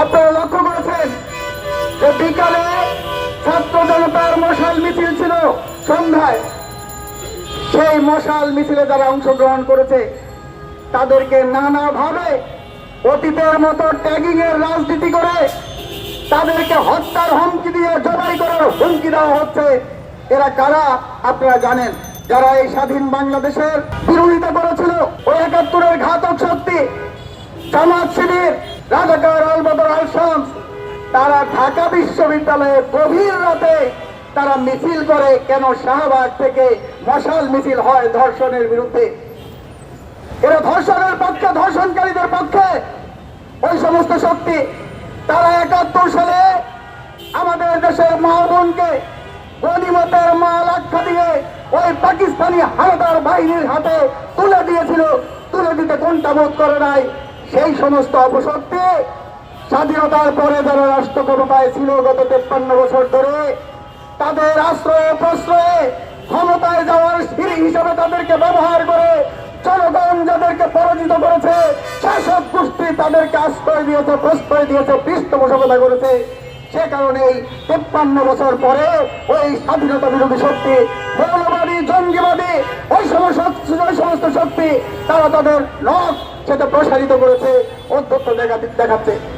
আপনারা লক্ষ্য করেছেন যে বিকালে ছাত্র জনতার মশাল মিছিল ছিল সন্ধ্যায়। সেই মশাল মিছিলে যারা অংশগ্রহণ করেছে, তাদেরকে নানাভাবে অতীতের মতো ট্যাগিং এর রাজনীতি করে তাদেরকে হত্যার হুমকি দিয়ে জবাই করার হুমকি দেওয়া হচ্ছে। এরা কারা আপনারা জানেন? যারা এই স্বাধীন বাংলাদেশের বিরোধিতা করেছিল, ওই একাত্তরের ঘাতক শক্তি, সমাজ শিবির রাজাকার আলবদর আল শামস তারা ঢাকা বিশ্ববিদ্যালয়ে গভীর রাতে তারা মিছিল করে কেন শাহবাগ থেকে মশাল মিছিল হয় ধর্ষণের বিরুদ্ধে। এরা ধর্ষণের পক্ষে, ধর্ষণকারীদের পক্ষে। ওই সমস্ত শক্তি তারা একাত্তর সালে আমাদের দেশের মা বোনকে গণিমতের মাল আখ্যা দিয়ে ওই পাকিস্তানি হানাদার বাহিনীর হাতে তুলে দিয়েছিল। তুলে দিতে কোনটা বোধ করে নাই? সেই সমস্ত অপশক্তি স্বাধীনতার পরে যারা রাষ্ট্র ক্ষমতায় ছিল গত তেপ্পান্ন বছর ধরে, তাদের আশ্রয়ে প্রশ্রয়ে ক্ষমতায় যাওয়ার সিঁড়ি হিসাবে তাদেরকে ব্যবহার করে জনগণ যাদেরকে পরাজিত করেছে, শাসক গোষ্ঠী তাদেরকে আশ্রয় দিয়েছে, প্রশ্রয় দিয়েছে, পৃষ্ঠপোষকতা করেছে। সে কারণেই তেপ্পান্ন বছর পরে ওই স্বাধীনতা বিরোধী শক্তি, মৌলবাদী, জঙ্গিবাদী, ওই সমস্ত শক্তি, তারা তাদের নখ সেটা প্রসারিত করেছে অধ্যক্ষ দেখাচ্ছে।